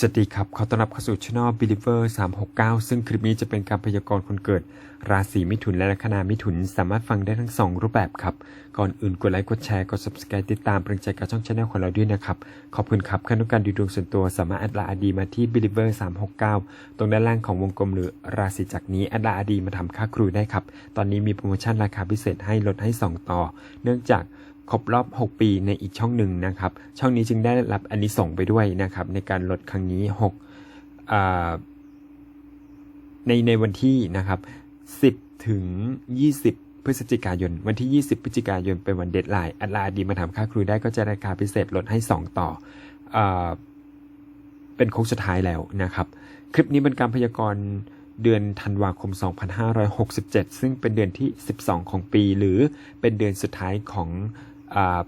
สวัสดีครับ ขอต้อนรับเข้าสู่ช่อง Believer 369 ซึ่งคลิปนี้จะเป็นการพยากรณ์คนเกิด ราศีมิถุนและลัคนามิถุน สามารถฟังได้ทั้ง 2 รูปแบบครับ ก่อนอื่นกดไลค์กดแชร์กด subscribe ติดตามเป็นกำลังใจกับช่องชาแนลของเราด้วยนะครับ ขอบคุณครับขั้นต้องการดูดวงส่วนตัวสามารถแอดไลน์อดีมาที่ Believer 369 ตรงด้านล่างของวงกลมหรือราศีจักนี้แอดไลน์อดีมาทำค่าครูได้ครับ ตอนนี้มีโปรโมชั่นราคาพิเศษให้ลดให้ 2 ต่อ เนื่องจาก ครบรอบ 6 ปีในอีกช่องหนึ่งนะครับ ช่องนี้จึงได้รับอันนี้ส่งไปด้วยนะครับ ในการลดครั้งนี้6ในในวันที่นะครับ 10 ถึง 20 พฤศจิกายน วันที่ 20 พฤศจิกายนเป็นวันเดทไลน์อัลลาดีมาทำค่าครูได้ก็จะราคาพิเศษลดให้ 2 ต่ออเป็นโค้งสุดท้ายแล้วนะครับ คลิปนี้เป็นการพยากรณ์เดือนธันวาคม 2567 ซึ่งเป็นเดือนที่ 12 ของปี หรือเป็นเดือนสุดท้ายของ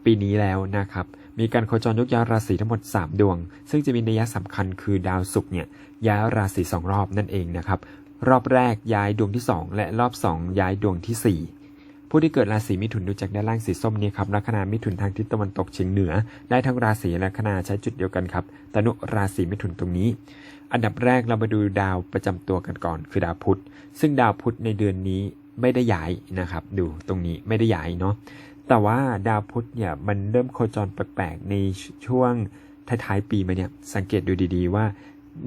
ปีนี้แล้วนะครับ มีการโคจรยกย้ายราศีทั้งหมด 3 ดวง ซึ่งจะมีนัยสำคัญคือดาวศุกร์เนี่ยย้ายราศี2รอบนั่นเองนะครับรอบแรกย้ายดวงที่ 2 และรอบ 2 ย้ายดวงทีสี่ 4ผู้ที่เกิดราศีมิถุนดูจากด้านล่างสีส้มนี้ครับลัคนามิถุนทางทิศตะวันตกเฉียงเหนือ ได้ทั้งราศีและลัคนาใช้จุดเดียวกันครับตนุราศีมิถุนตรงนี้ อันดับแรกเรามาดูดาวประจำตัวกันก่อน คือดาวพุธ ซึ่งดาวพุธในเดือนนี้ไม่ได้ย้ายนะครับ ดูตรงนี้ไม่ได้ย้ายเนาะ แต่ว่าดาวพุธเนี่ยมันเริ่มโคจรแปลกๆในช่วงท้ายๆปีมาเนี่ยสังเกตดูดีๆว่า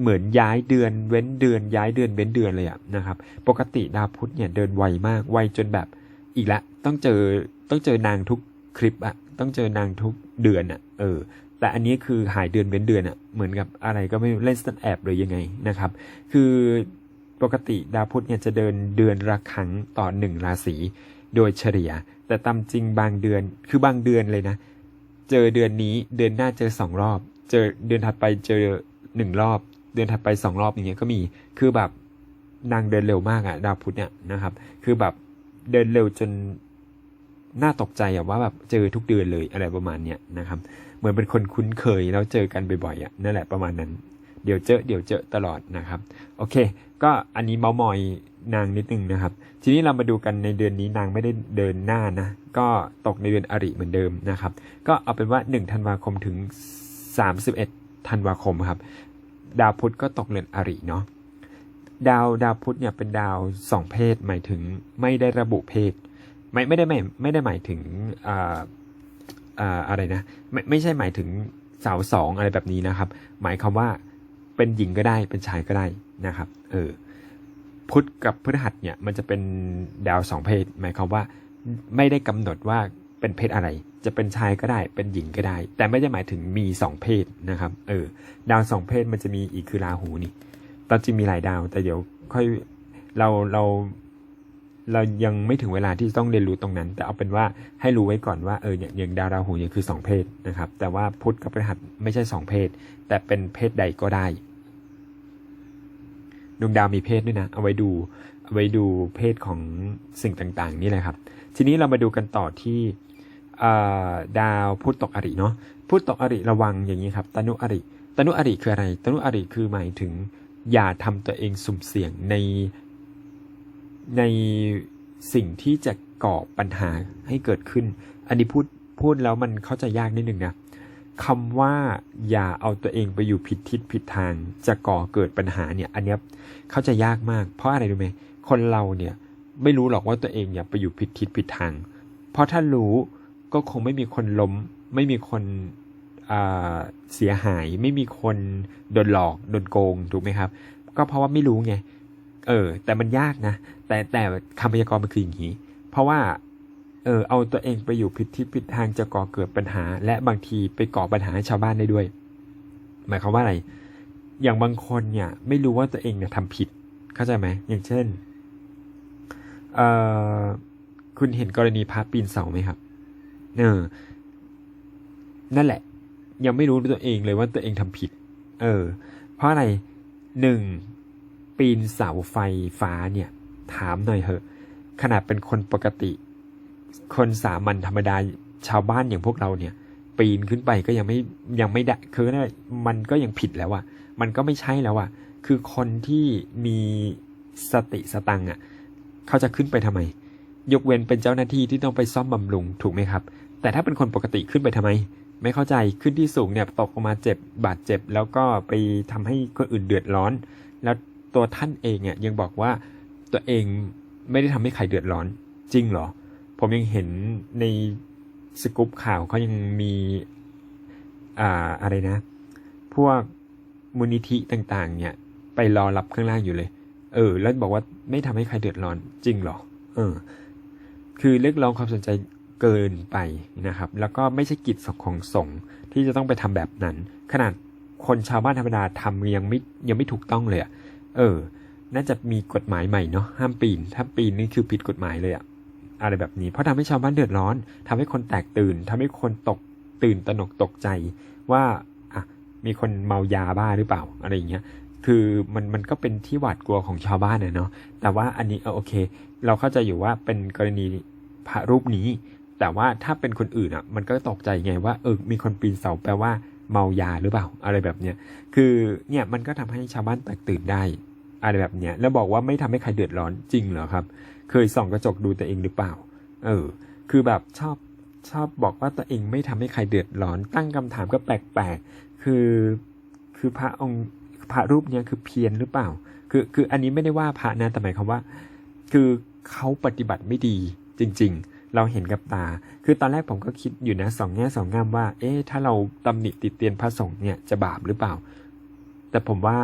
เหมือนย้ายเดือนเว้นเดือนย้ายเดือนเว้นเดือนเลยอะนะครับ ปกติดาวพุธเนี่ยเดินไวมากไวจนแบบอีกละต้องเจอต้องเจอนางทุกคลิปอะต้องเจอนางทุกเดือนอะเออ แต่อันนี้คือหายเดือนเว้นเดือนอะเหมือนกับอะไรก็ไม่เล่นสแตนแอบหรือยังไงนะครับ คือปกติดาวพุธเนี่ยจะเดินเดือนละครั้งต่อหนึ่งราศีโดยเฉลี่ย แต่ตามจริงบางเดือนคือบางเดือนเลยนะ เจอเดือนนี้เดือนหน้าเจอสองรอบ เจอเดือนถัดไปเจอหนึ่งรอบ เดือนถัดไปสองรอบอย่างเงี้ยก็มีคือแบบนางเดินเร็วมากอะดาวพุธเนี่ยนะครับ คือแบบเดินเร็วจนน่าตกใจอะว่าแบบเจอทุกเดือนเลยอะไรประมาณเนี้ยนะครับ เหมือนเป็นคนคุ้นเคยแล้วเจอกันบ่อยๆอะนั่นแหละประมาณนั้น เดี๋ยวเจอเดี๋ยวเจอตลอดนะครับ โอเค ก็อันนี้เมามอย นางนิดนึงนะครับ ทีนี้เรามาดูกันในเดือนนี้นางไม่ได้เดินหน้านะ ก็ตกในเดือนอริเหมือนเดิมนะครับ ก็เอาเป็นว่า1ธันวาคมถึง 31ธันวาคมครับ ดาวพุธก็ตกเรือนอริเนาะ ดาวดาวพุธเนี่ยเป็นดาวสองเพศหมายถึงไม่ได้ระบุเพศ ไม่ไม่ได้ไม่ไม่ได้หมายถึงอ่าอ่าอะไรนะ ไม่ไม่ใช่หมายถึงสาวสองอะไรแบบนี้นะครับ หมายความว่าเป็นหญิงก็ได้เป็นชายก็ได้นะครับ เออ พุธกับพฤหัสเนี่ยมันจะเป็นดาวสองเพศ หมายความว่าไม่ได้กำหนดว่าเป็นเพศอะไร จะเป็นชายก็ได้ เป็นหญิงก็ได้ แต่ไม่ได้หมายถึงมีสองเพศนะครับ เออ ดาวสองเพศมันจะมีอีกคือราหูนี่ตอนจริงมีหลายดาว แต่เดี๋ยวค่อยเราเราเรายังไม่ถึงเวลาที่ต้องเรียนรู้ตรงนั้น แต่เอาเป็นว่าให้รู้ไว้ก่อนว่าเออเนี่ยอย่างดาวราหูเนี่ยคือสองเพศนะครับ แต่ว่าพุธกับพฤหัสไม่ใช่สองเพศ แต่เป็นเพศใดก็ได้ ดวงดาวมีเพศด้วยนะ เอาไว้ดูเอาไว้ดูเพศของสิ่งต่างๆ นี่แหละครับ ทีนี้เรามาดูกันต่อที่ดาวพุธตกอริเนาะพุธตกอริระวังอย่างนี้ครับตนุอริตนุอริคืออะไรตนุอริคือหมายถึงอย่าทำตัวเองสุ่มเสี่ยงในในสิ่งที่จะก่อปัญหาให้เกิดขึ้น อันนี้พูดพูดแล้วมันเข้าใจยากนิดนึงนะ คำว่าอย่าเอาตัวเองไปอยู่ผิดทิศผิดทาง จะก่อเกิดปัญหาเนี่ย อันเนี้ยเขาใจยากมาก เพราะอะไรรู้ไหมคนเราเนี่ยไม่รู้หรอกว่าตัวเองอย่าไปอยู่ผิดทิศผิดทาง เพราะถ้ารู้ก็คงไม่มีคนล้ม ไม่มีคนเสียหาย ไม่มีคนโดนหลอกโดนโกงถูกไหมครับ ก็เพราะว่าไม่รู้ไงเออ แต่มันยากนะ แต่แต่คำพยากรณ์มันคืออย่างนี้ เพราะว่า เออเอาตัวเองไปอยู่ผิดที่ผิดทางจะก่อเกิดปัญหา และบางทีไปก่อปัญหาให้ชาวบ้านได้ด้วย หมายความว่าอะไร อย่างบางคนเนี่ย ไม่รู้ว่าตัวเองเนี่ยทำผิด เข้าใจไหมอย่างเช่นเออคุณเห็นกรณีพระปีนเสาไหมครับเออนั่นแหละ ยังไม่รู้ตัวเองเลยว่าตัวเองทำผิด เออ เพราะอะไรหนึ่งปีนเสาไฟฟ้าเนี่ย ถามหน่อยเหอะขนาดเป็นคนปกติ คนสามัญธรรมดาชาวบ้านอย่างพวกเราเนี่ย ปีนขึ้นไปก็ยังไม่ยังไม่ได้คือนะมันก็ยังผิดแล้วอะมันก็ไม่ใช่แล้วอะคือคนที่มีสติสตังอะเขาจะขึ้นไปทำไม ยกเว้นเป็นเจ้าหน้าที่ที่ต้องไปซ่อมบำรุงถูกไหมครับ แต่ถ้าเป็นคนปกติขึ้นไปทำไม ไม่เข้าใจขึ้นที่สูงเนี่ยตกลงมาเจ็บบาดเจ็บ แล้วก็ไปทำให้คนอื่นเดือดร้อน แล้วตัวท่านเองเนี่ยยังบอกว่าตัวเองไม่ได้ทำให้ใครเดือดร้อนจริงเหรอ ผมยังเห็นในสกู๊ปข่าวเขายังมีอ่าอะไรนะ พวกมูลนิธิต่างๆ เนี่ย ไปรอรับข้างล่างอยู่เลย เออ แล้วบอกว่าไม่ทำให้ใครเดือดร้อนจริงหรอ เออ คือเรียกร้องความสนใจเกินไปนะครับ แล้วก็ไม่ใช่กิจของสงฆ์ที่จะต้องไปทำแบบนั้น ขนาดคนชาวบ้านธรรมดาทำยังไม่ยังไม่ถูกต้องเลยอะเออ น่าจะมีกฎหมายใหม่เนาะห้ามปีน ถ้าปีนนี่คือผิดกฎหมายเลยอะ อะไรแบบนี้ เพราะทำให้ชาวบ้านเดือดร้อนทำให้คนแตกตื่นทำให้คนตกตื่นตระหนกตกใจว่าอะมีคนเมายาบ้าหรือเปล่าอะไรอย่างเงี้ยคือมันมันก็เป็นที่หวาดกลัวของชาวบ้านนะเนาะแต่ว่าอันนี้เออโอเค เราเข้าใจอยู่ว่าเป็นกรณีพระรูปนี้ แต่ว่าถ้าเป็นคนอื่นอะ มันก็ตกใจไงว่าเออมีคนปีนเสาแปลว่าเมายาหรือเปล่า อะไรแบบเนี้ยคือเนี่ยมันก็ทำให้ชาวบ้านแตกตื่นได้ อะไรแบบเนี้ยแล้วบอกว่าไม่ทำให้ใครเดือดร้อนจริงเหรอครับ เคยส่องกระจกดูตัวเองหรือเปล่า เออ คือแบบชอบชอบบอกว่าตัวเองไม่ทำให้ใครเดือดร้อน ตั้งคำถามก็แปลกๆ คือ คือพระองค์พระรูปเนี้ยคือเพี้ยนหรือเปล่า คือ คืออันนี้ไม่ได้ว่าพระนะ แต่หมายความว่า คือเขาปฏิบัติไม่ดีจริง ๆ เราเห็นกับตา คือตอนแรกผมก็คิดอยู่นะสองแง่สองงามว่า เอ๊ะ ถ้าเราตำหนิติดเตียนพระสงฆ์เนี่ยจะบาปหรือเปล่า แต่ผมว่า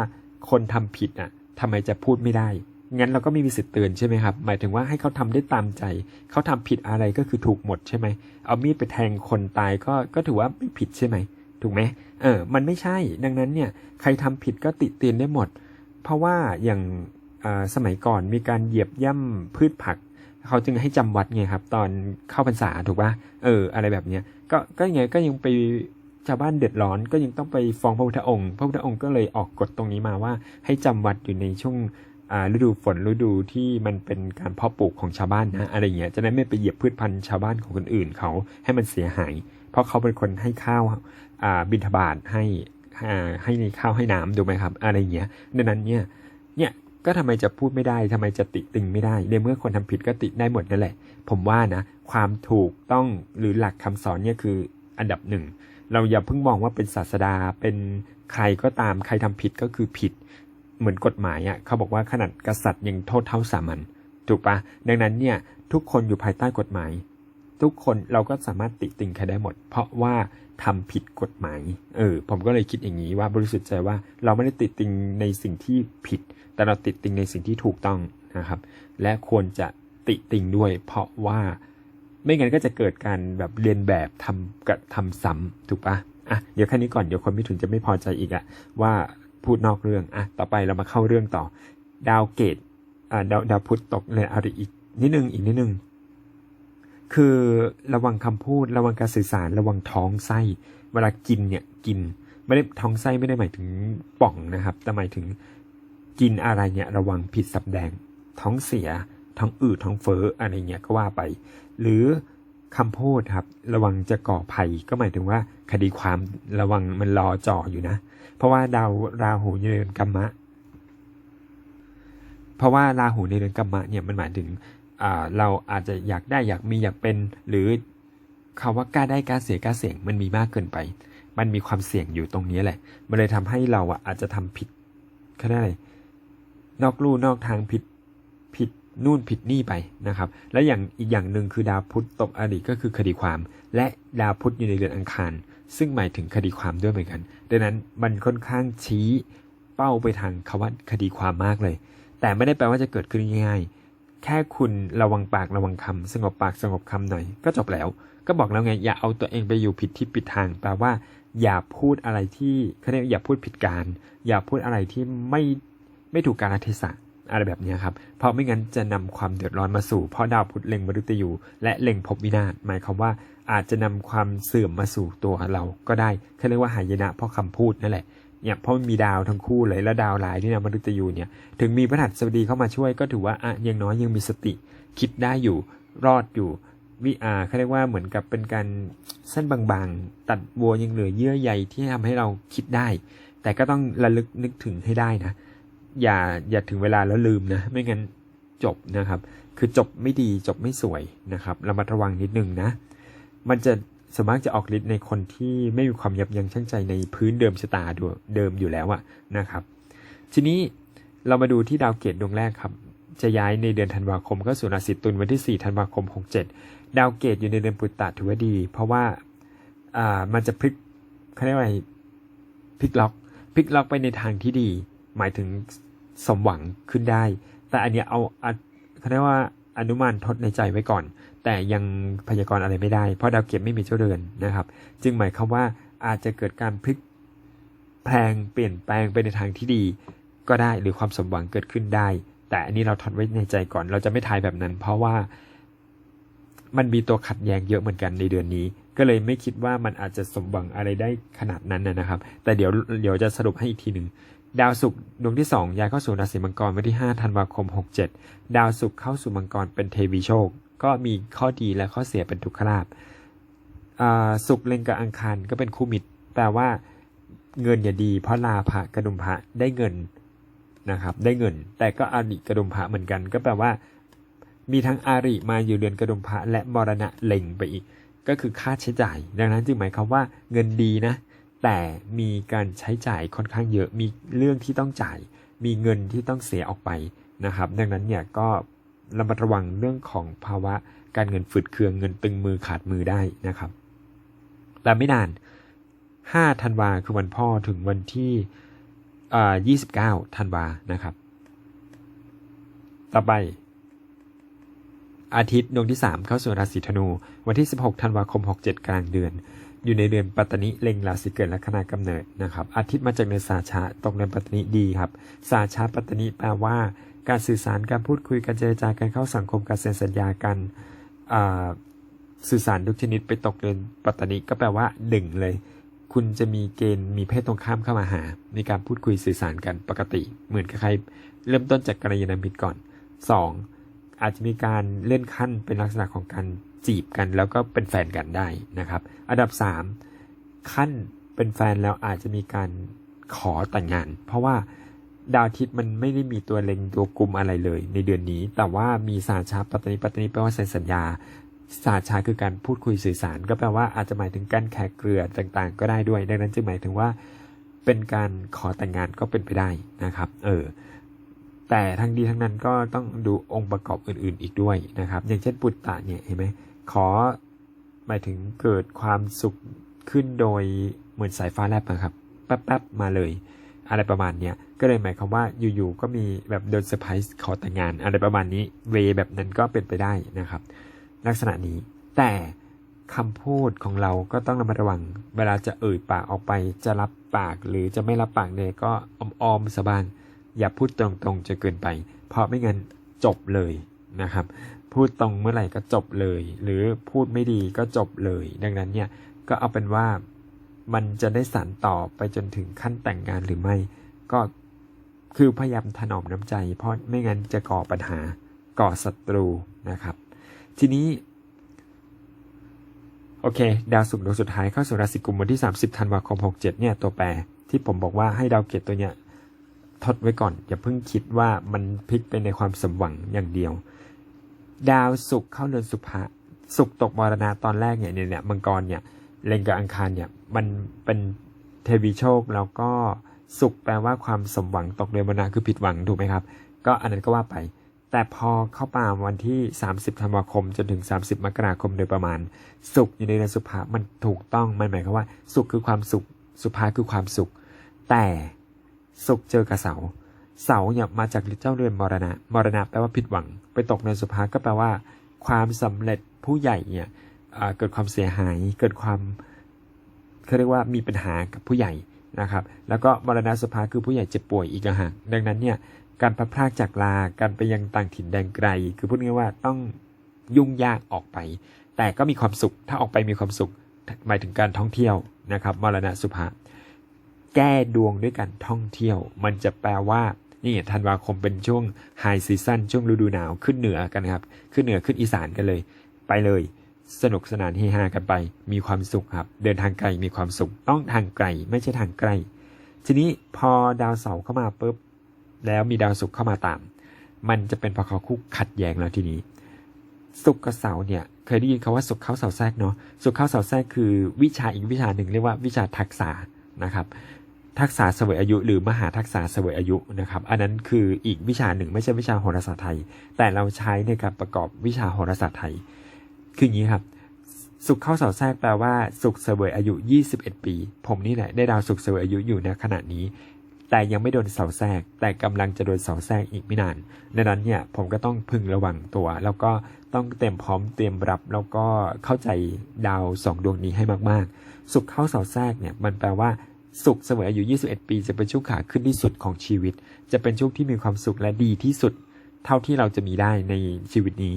คนทำผิดอะทำไมจะพูดไม่ได้ งั้นเราก็ไม่มีสิทธิ์เตือนใช่ไหมครับ หมายถึงว่าให้เขาทำได้ตามใจ เขาทำผิดอะไรก็คือถูกหมดใช่ไหม เอามีดไปแทงคนตายก็ก็ถือว่าไม่ผิดใช่ไหม ถูกไหมเออ มันไม่ใช่ ดังนั้นเนี่ย ใครทำผิดก็ติเตียนได้หมด เพราะว่าอย่างสมัยก่อนมีการเหยียบย่ำพืชผัก เขาจึงให้จำวัดไงครับ ตอนเข้าพรรษาถูกปะเออ อะไรแบบเนี้ย ก็ก็ยังไงก็ยังไปชาวบ้านเดือดร้อนก็ยังต้องไปฟ้องพระพุทธองค์ พระพุทธองค์ก็เลยออกกฎตรงนี้มาว่าให้จำวัดอยู่ในช่วง ฤดูฝนฤดูที่มันเป็นการเพาะปลูกของชาวบ้านนะอะไรเงี้ยจะได้ไม่ไปเหยียบพืชพันธุ์ชาวบ้านของคนอื่นเขาให้มันเสียหาย เพราะเขาเป็นคนให้ข้าวบิณฑบาตให้ให้ในข้าวให้น้ำดูไหมครับ อะไรเงี้ยดังนั้นเนี่ยเนี่ยก็ทำไมจะพูดไม่ได้ทำไมจะติติงไม่ได้ ในเมื่อคนทำผิดก็ติได้หมดนั่นแหละ ผมว่านะ ความถูกต้องหรือหลักคำสอนเนี่ยคืออันดับหนึ่งเราอย่าเพิ่งมองว่าเป็นศาสดาเป็นใครก็ตามใครทำผิดก็คือผิด เหมือนกฎหมายอะ่ะเขาบอกว่าขนาดกษัตริย์ยังโทษเท่าสามัญถูกปะดังนั้นเนี่ยทุกคนอยู่ภายใต้กฎหมาย ทุกคนเราก็สามารถติติงใครได้หมด เพราะว่าทำผิดกฎหมายเออผมก็เลยคิดอย่างนี้ว่าบริสุทธิ์ใจว่าเราไม่ได้ติติงในสิ่งที่ผิด แต่เราติติงในสิ่งที่ถูกต้องนะครับ และควรจะติติงด้วย เพราะว่าไม่งั้นก็จะเกิดการแบบเรียนแบบทำกับทำซ้ำถูกปะอะเดี๋ยวแค่นี้ก่อนเดี๋ยวคนไม่ถึงจะไม่พอใจอีกอะว่า พูดนอกเรื่องอะต่อไปเรามาเข้าเรื่องต่อ ดาวเกตอ่าดาวดาวพุธตกเลยอะไรอีกนิดนึงอีกนิดนึงคือระวังคำพูดระวังการสื่อสารระวังท้องไส้ เวลากินเนี่ยกิน ไม่ได้ท้องไส้ไม่ได้หมายถึงป่องนะครับ แต่หมายถึงกินอะไรเนี่ยระวังผิดสับแดง ท้องเสียท้องอืดท้องเฟ้ออะไรเงี้ยก็ว่าไป หรือ คำพูดครับ ระวังจะก่อภัยก็หมายถึงว่า คดีความระวังมันรอจ่ออยู่นะ เพราะว่าดาวราหูในเรือนกัมมะ เพราะว่าราหูในเรือนกัมมะเนี่ยมันหมายถึงเราอาจจะอยากได้อยากมีอยากเป็น หรือคาว่ากล้าได้กล้าเสียกล้าเสี่ยงมันมีมากเกินไป มันมีความเสี่ยงอยู่ตรงนี้แหละ มันเลยทำให้เราอะอาจจะทำผิดก็ได้นอกลู่นอกทางผิดผิด นู่นผิดนี่ไปนะครับ และอย่างอีกอย่างหนึ่งคือดาวพุธตกอดีตก็คือคดีความ และดาวพุธอยู่ในเรือนอังคาร ซึ่งหมายถึงคดีความด้วยเหมือนกัน ดังนั้นมันค่อนข้างชี้เป้าไปทางคำว่าคดีความมากเลย แต่ไม่ได้แปลว่าจะเกิดขึ้นง่ายแค่คุณระวังปากระวังคำสงบปากสงบคำหน่อย ก็จบแล้ว ก็บอกแล้วไง อย่าเอาตัวเองไปอยู่ผิดที่ผิดทาง แปลว่า อย่าพูดอะไรที่เขาเรียกอย่าพูดผิดการ อย่าพูดอะไรที่ไม่ไม่ถูกกาลเทศะ อะไรแบบนี้ครับ เพราะไม่งั้นจะนำความเดือดร้อนมาสู่ เพราะดาวพุธเล็งมฤตยูและเล็งพบวินาศหมายความว่าอาจจะนำความเสื่อมมาสู่ตัวเราก็ได้เขาเรียกว่าหายนะเพราะคำพูดนั่นแหละเนี่ยเพราะมีดาวทั้งคู่เลยแล้วดาวหลายที่นะมฤตยูเนี่ยถึงมีพระหัสบดีเข้ามาช่วยก็ถือว่าอะยังน้อยยังมีสติ คิดได้อยู่รอดอยู่วิอาเขาเรียกว่าเหมือนกับเป็นการเส้นบางๆ ตัดวัวยังเหลือเยื่อใยที่ทำให้เราคิดได้ แต่ก็ต้องระลึกนึกถึงให้ได้นะ อย่าอย่าถึงเวลาแล้วลืมนะ ไม่งั้นจบนะครับ คือจบไม่ดีจบไม่สวยนะครับระมัดระวังนิดนึงนะ มันจะส่วนมากจะออกฤทธิ์ในคนที่ไม่มีความยับยั้งชั่งใจในพื้นเดิมชะตาดวเดิมอยู่แล้วอะนะครับ ทีนี้เรามาดูที่ดาวเกตดวงแรกครับ จะย้ายในเดือนธันวาคมเข้าสู่ราศีตุลวันที่4ธันวาคม 67 ดาวเกตอยู่ในเดือนปุตตะถือว่าดี เพราะว่าอ่ามันจะพลิกเขาเรียกว่าพลิกล็อกพลิกล็อกไปในทางที่ดี หมายถึงสมหวังขึ้นได้ แต่อันเนี้ยเอาเขาเรียกว่าอนุมานทดในใจไว้ก่อน แต่ยังพยากรณ์อะไรไม่ได้ เพราะดาวเกตไม่มีเจ้าเรือนนะครับ จึงหมายความว่าอาจจะเกิดการพลิกแพลงเปลี่ยนแปลงไปในทางที่ดีก็ได้หรือความสมหวังเกิดขึ้นได้ แต่อันนี้เราทดไว้ในใจก่อน เราจะไม่ทายแบบนั้น เพราะว่ามันมีตัวขัดแย้งเยอะเหมือนกันในเดือนนี้ ก็เลยไม่คิดว่ามันอาจจะสมหวังอะไรได้ขนาดนั้นนะครับ แต่เดี๋ยวเดี๋ยวจะสรุปให้อีกทีหนึ่ง ดาวศุกร์ดวงที่2ย้ายเข้าสู่ราศีมังกรวันที่5ธันวาคม 67 ดาวศุกร์เข้าสู่มังกรเป็นเทวีโชค ก็มีข้อดีและข้อเสียเป็นทุกขลาภอ่าศุกร์เล็งกับอังคารก็เป็นคู่มิตรแปลว่าเงินอย่าดีเพราะลาภะกระดุมพระได้เงินนะครับ ได้เงิน แต่ก็อาริกระดุมพระเหมือนกัน ก็แปลว่า มีทั้งอาริมาอยู่เดือนกระดุมพระและมรณะเล็งไปอีก ก็คือค่าใช้จ่าย ดังนั้นจึงหมายความว่าเงินดีนะ แต่มีการใช้จ่ายค่อนข้างเยอะมีเรื่องที่ต้องจ่าย มีเงินที่ต้องเสียออกไปนะครับ ดังนั้นเนี่ยก็ระมัดระวังเรื่องของภาวะการเงินฝืดเคืองเงินตึงมือขาดมือได้นะครับแต่ไม่นาน 5 ธันวาคือวันพ่อถึงวันที่ 29 ธันวานะครับ ต่อไป อาทิตย์ดวงที่ 3 เข้าสู่ราศีธนู วันที่ 16 ธันวาคม 67 กลางเดือน อยู่ในเดือนปัตตนิเล็งราศีเกิดและคณากำเนิดนะครับ อาทิตย์มาจากเดือนสาชาตกเดือนปัตตนิดีครับ สาชาปัตตนิแปลว่า การสื่อสารการพูดคุยการเจรจาการเข้าสังคมการเซ็นสัญญากันสื่อสารทุกชนิดไปตกเดือนปัตตนิก็แปลว่าหนึ่งเลย คุณจะมีเกณฑ์มีเพศตรงข้ามเข้ามาหา มีการพูดคุยสื่อสารกันปกติ เหมือนใครเริ่มต้นจากกัลยาณมิตรก่อน 2. อาจจะมีการเลื่อนขั้นเป็นลักษณะของการ จีบกันแล้วก็เป็นแฟนกันได้นะครับ อันดับ 3 ขั้นเป็นแฟนแล้วอาจจะมีการขอแต่งงาน เพราะว่าดาวอาทิตย์มันไม่ได้มีตัวเล็งตัวกลุ่มอะไรเลย ในเดือนนี้ แต่ว่ามีสาชาปัตตนิปัตตนิแปลว่าเซ็นสัญญาศาสชาคือการพูดคุยสื่อสาร ก็แปลว่าอาจจะหมายถึงการแขกเกลือต่างๆ ก็ได้ด้วย ดังนั้นจึงหมายถึงว่าเป็นการขอแต่งงานก็เป็นไปได้นะครับ เออแต่ทั้งดีทั้งนั้นก็ต้องดูองค์ประกอบอื่นๆอีกด้วยนะครับ อย่างเช่นปุตตะเนี่ยเห็นไหม ขอหมายถึงเกิดความสุขขึ้นโดยเหมือนสายฟ้าแลบนะครับแป๊บๆมาเลย อะไรประมาณเนี้ยก็เลยหมายความว่าอยู่ๆก็มีแบบโดนเซอร์ไพรส์ขอแต่งงานอะไรประมาณนี้เวแบบนั้นก็เป็นไปได้นะครับ ลักษณะนี้แต่คำพูดของเราก็ต้องระมัดระวัง เวลาจะเอ่ยปากออกไปจะรับปากหรือจะไม่รับปากเนี่ยก็ออมๆสบางอย่าพูดตรงๆจะเกินไป เพราะไม่งั้นจบเลยนะครับ พูดตรงเมื่อไหร่ก็จบเลย หรือพูดไม่ดีก็จบเลย ดังนั้นเนี่ยก็เอาเป็นว่ามันจะได้สานต่อไปจนถึงขั้นแต่งงานหรือไม่ ก็คือพยายามถนอมน้ำใจ เพราะไม่งั้นจะก่อปัญหาก่อศัตรูนะครับ ทีนี้ โอเค ดาวศุกร์ดวงสุดท้ายเข้าสู่ราศีกุมวันที่ 30ธันวาคม 67 เนี่ยตัวแปร ที่ผมบอกว่าให้ดาวเกตตัวเนี้ยทดไว้ก่อน อย่าเพิ่งคิดว่ามันพลิกไปในความสมหวังอย่างเดียว ดาวศุกร์เข้าเรือนสุภะศุกร์ตกมรณะตอนแรกเนี่ยเนี่ยเนี่ยมังกรเนี่ยเล็งกับอังคารเนี่ยมันเป็นเทวีโชคแล้วก็ศุกร์แปลว่าความสมหวังตกเรือนมรณะคือผิดหวังถูกไหมครับ ก็อันนั้นก็ว่าไป แต่พอเข้ามาวันที่ 30ธันวาคมจนถึง 30 มกราคมโดยประมาณ สุขอยู่ในเดือนสุภามันถูกต้องมันหมายความว่า สุขคือความสุข สุภาคือความสุข แต่สุขเจอกับเสา เสาเนี่ยมาจากเจ้าเรือนมรณะ มรณะแปลว่าผิดหวัง ไปตกในสุภาก็แปลว่า ความสำเร็จผู้ใหญ่เนี่ยเกิดความเสียหาย เกิดความเขาเรียกว่ามีปัญหากับผู้ใหญ่นะครับ แล้วก็มรณะสุภาคือผู้ใหญ่เจ็บป่วยอีกต่างหากดังนั้นเนี่ยการพัดพรากจากลา การไปยังต่างถิ่นแดนไกล คือพูดง่ายว่าต้องยุ่งยากออกไป แต่ก็มีความสุข ถ้าออกไปมีความสุข หมายถึงการท่องเที่ยวนะครับ มรณะสุภาแก้ดวงด้วยการท่องเที่ยว มันจะแปลว่า นี่ธันวาคมเป็นช่วงไฮซีซั o นช่วงฤดูหนาวขึ้นเหนือกันครับ ขึ้นเหนือขึ้นอีสานกันเลย ไปเลย สนุกสนานเฮฮากันไป มีความสุขครับ เดินทางไกลมีความสุข ต้องทางไกลไม่ใช่ทางใกล้ ทีนี้พอดาวเสาร์เข้ามาปุ๊บ แล้วมีดาวศุกร์เข้ามาตาม มันจะเป็นพอเขาคู่ขัดแย้งแล้วทีนี้ศุกร์กับเสาร์เนี่ยเคยได้ยินคาว่าสุขเข้าเสาแทรกเนาะสุขเข้าเสาแทรกคือวิชาอีกวิชาหนึ่งเรียกว่าวิชาทักษะนะครับ ทักษะเสวยอายุ หรือมหาทักษะเสวยอายุนะครับ อันนั้นคืออีกวิชาหนึ่งไม่ใช่วิชาโหราศาสตร์ไทย แต่เราใช้ในการประกอบวิชาโหราศาสตร์ไทย คืออย่างนี้ครับ สุขเข้าเสาแทรกแปลว่า สุขเสวยอายุ 21 ปี ผมนี่แหละได้ดาวสุขเสวยอายุอยู่ในขณะนี้ แต่ยังไม่โดนเสาแทรก แต่กำลังจะโดนเสาแทรกอีกไม่นานดังนั้นเนี่ยผมก็ต้องพึงระวังตัว แล้วก็ต้องเตรียมพร้อมเตรียมรับ แล้วก็เข้าใจดาวสองดวงนี้ให้มากๆ สุขเข้าเสาแทรกเนี่ยมันแปลว่า สุขเสวยอายุ 21 ปี จะเป็นช่วงขาขึ้นที่สุดของชีวิต จะเป็นช่วงที่มีความสุขและดีที่สุด เท่าที่เราจะมีได้ในชีวิตนี้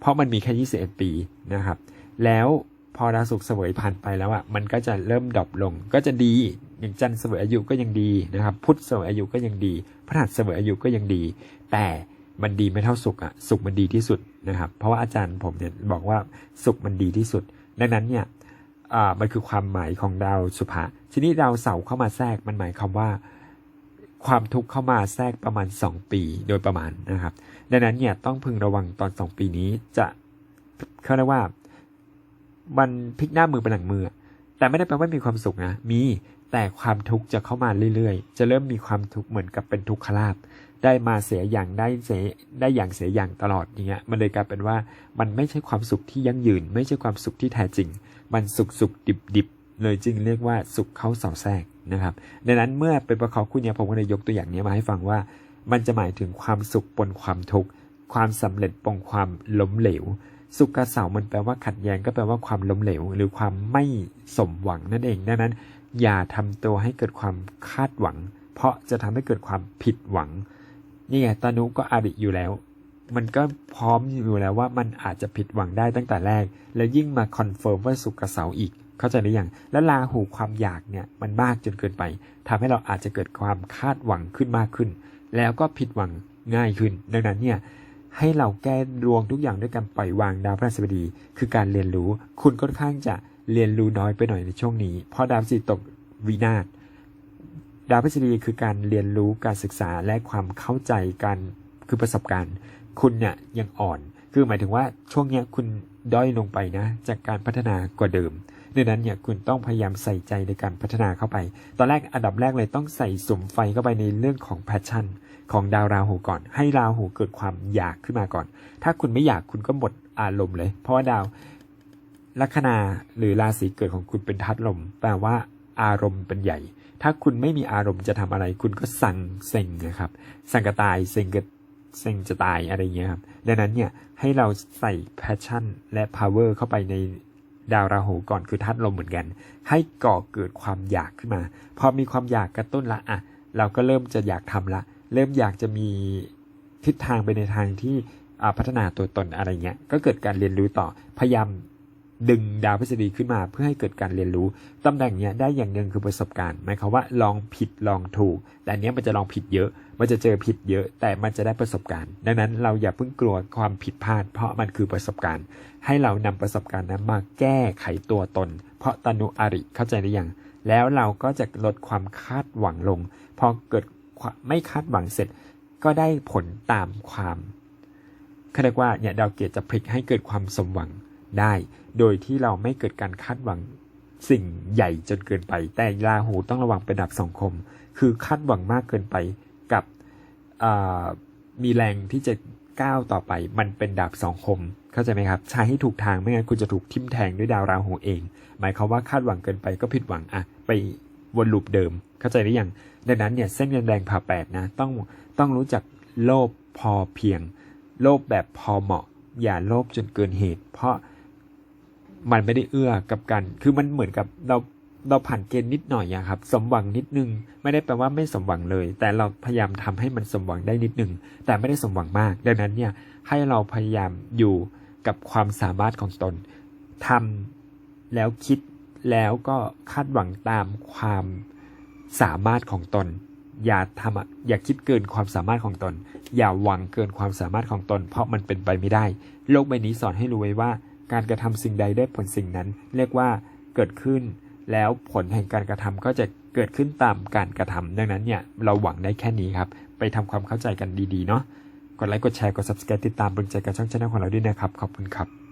เพราะมันมีแค่ 21 ปีนะครับ แล้วพอดาวศุกร์เสวยผ่านไปแล้วอะมันก็จะเริ่มดรอปลง ก็จะดีอย่างจันทร์เสวยอายุก็ยังดีนะครับ พุธเสวยอายุก็ยังดีพฤหัสเสวยอายุก็ยังดี แต่มันดีไม่เท่าศุกร์อะศุกร์มันดีที่สุดนะครับ เพราะว่าอาจารย์ผมเนี่ยบอกว่าศุกร์มันดีที่สุด ดังนั้นเนี่ย อ่ามันคือความหมายของดาวสุภะทีนี้ดาวเสาเข้ามาแทรกมันหมายความว่า ความทุกข์เข้ามาแทรกประมาณ 2 ปีโดยประมาณนะครับ ดังนั้นเนี่ยต้องพึงระวังตอน 2 ปีนี้จะเขาเรียกว่า มันพลิกหน้ามือเป็นหลังมือ แต่ไม่ได้แปลว่ามีความสุขนะมีแต่ความทุกข์จะเข้ามาเรื่อยๆ จะเริ่มมีความทุกข์เหมือนกับเป็นทุกขลาภได้มาเสียอย่างได้เสียได้อย่างเสียอย่างตลอดอย่างเงี้ยมันเลยกลายเป็นว่ามันไม่ใช่ความสุขที่ยั่งยืน ไม่ใช่ความสุขที่แท้จริง มันสุขสุขดิบดิบเลยจึงเรียกว่าสุขเข้าเสาแทรกนะครับ ดังนั้นเมื่อเป็นประกอบคู่เนี้ยผมก็เลยยกตัวอย่างนี้มาให้ฟังว่า มันจะหมายถึงความสุขปนความทุกข์ความสำเร็จปนความล้มเหลว สุขกับเสามันแปลว่าขัดแย้งก็แปลว่าความล้มเหลว หรือความไม่สมหวังนั่นเองดังนั้น อย่าทำตัวให้เกิดความคาดหวัง เพราะจะทำให้เกิดความผิดหวังนี่ไงตานุก็อาริอยู่แล้ว มันก็พร้อมอยู่แล้วว่ามันอาจจะผิดหวังได้ตั้งแต่แรก แล้วยิ่งมาคอนเฟิร์มว่าสุกับเสาอีก เข้าใจหรือยัง แล้วลาหูความอยากเนี่ยมันมากจนเกินไปทำให้เราอาจจะเกิดความคาดหวังขึ้นมากขึ้น แล้วก็ผิดหวังง่ายขึ้น ดังนั้นเนี่ยให้เราแก้ดวงทุกอย่างด้วยการปล่อยวางดาวพฤหัสบดีคือการเรียนรู้ คุณค่อนข้างจะเรียนรู้น้อยไปหน่อยในช่วงนี้ เพราะดาวสีตกวินาศดาวพฤหัสบดีคือการเรียนรู้การศึกษาและความเข้าใจการคือประสบการณ์ คุณเนี่ยยังอ่อน คือหมายถึงว่าช่วงเนี้ยคุณด้อยลงไปนะ จากการพัฒนากว่าเดิมดังนั้นเนี่ยคุณต้องพยายามใส่ใจในการพัฒนาเข้าไป ตอนแรกอันดับแรกเลยต้องใส่สมไฟเข้าไปในเรื่องของแพชชั่น ของดาวราหูก่อน ให้ราหูเกิดความอยากขึ้นมาก่อน ถ้าคุณไม่อยากคุณก็หมดอารมณ์เลย เพราะว่าดาวลัคนาหรือราศีเกิดของคุณเป็นทัดลมแปลว่าอารมณ์เป็นใหญ่ ถ้าคุณไม่มีอารมณ์จะทำอะไร คุณก็สั่งเซ็งนะครับ สั่งกระตายเซ็งกระ เซ็งจะตายอะไรเงี้ยครับ ดังนั้นเนี่ยให้เราใส่แพชชั่นและ power เข้าไปในดาวราหูก่อนคือธาตุลมเหมือนกัน ให้ก่อเกิดความอยากขึ้นมา พอมีความอยากกระตุ้นละอะเราก็เริ่มจะอยากทำละ เริ่มอยากจะมีทิศทางไปในทางที่พัฒนาตัวตนอะไรเงี้ย ก็เกิดการเรียนรู้ต่อ พยายาม ดึงดาวพฤษฎีขึ้นมาเพื่อให้เกิดการเรียนรู้ ตำแหน่งเนี้ยได้อย่างหนึ่งคือประสบการณ์หมายความว่าลองผิดลองถูก แต่อันเนี้ยมันจะลองผิดเยอะ มันจะเจอผิดเยอะ แต่มันจะได้ประสบการณ์ ดังนั้นเราอย่าเพิ่งกลัวความผิดพลาด เพราะมันคือประสบการณ์ ให้เรานำประสบการณ์นั้นมาแก้ไขตัวตน เพราะตนุอริเข้าใจหรือยังแล้วเราก็จะลดความคาดหวังลง พอเกิดไม่คาดหวังเสร็จ ก็ได้ผลตามความเขาเรียกว่าเนี่ยดาวเกตจะพลิกให้เกิดความสมหวังได้ โดยที่เราไม่เกิดการคาดหวังสิ่งใหญ่จนเกินไป แต่ราหูต้องระวังเป็นดับสังคม คือคาดหวังมากเกินไปกับมีแรงที่จะก้าวต่อไป มันเป็นดาบสองคม เข้าใจไหมครับ ใช้ให้ถูกทางไม่งั้นคุณจะถูกทิ่มแทงด้วยดาวราหูเอง หมายความว่าคาดหวังเกินไปก็ผิดหวังอะไปวนลูปเดิม เข้าใจหรือยัง ดังนั้นเนี่ยเส้นเงินแดงผ่าแปดนะ ต้องต้องรู้จักโลภพอเพียง โลภแบบพอเหมาะ อย่าโลภจนเกินเหตุ เพราะ มันไม่ได้เอื้อกับกัน คือมันเหมือนกับเราเราผ่านเกณฑ์นิดหน่อยอะครับ สมหวังนิดนึง ไม่ได้แปลว่าไม่สมหวังเลย แต่เราพยายามทำให้มันสมหวังได้นิดนึง แต่ไม่ได้สมหวังมาก ดังนั้นเนี่ยให้เราพยายามอยู่กับความสามารถของตนทำแล้วคิดแล้วก็คาดหวังตามความสามารถของตน อย่าทำอย่าคิดเกินความสามารถของตน อย่าหวังเกินความสามารถของตน เพราะมันเป็นไปไม่ได้ โลกใบนี้สอนให้รู้ไว้ว่า การกระทำสิ่งใดได้ผลสิ่งนั้น เรียกว่าเกิดขึ้น แล้วผลแห่งการกระทำก็จะเกิดขึ้นตามการกระทำดังนั้นเนี่ยเราหวังได้แค่นี้ครับ ไปทำความเข้าใจกันดีๆเนาะกดไลค์กดแชร์กด subscribe ติดตามบนใจกับช่องช anel ของเราด้วยนะครับ ขอบคุณครับ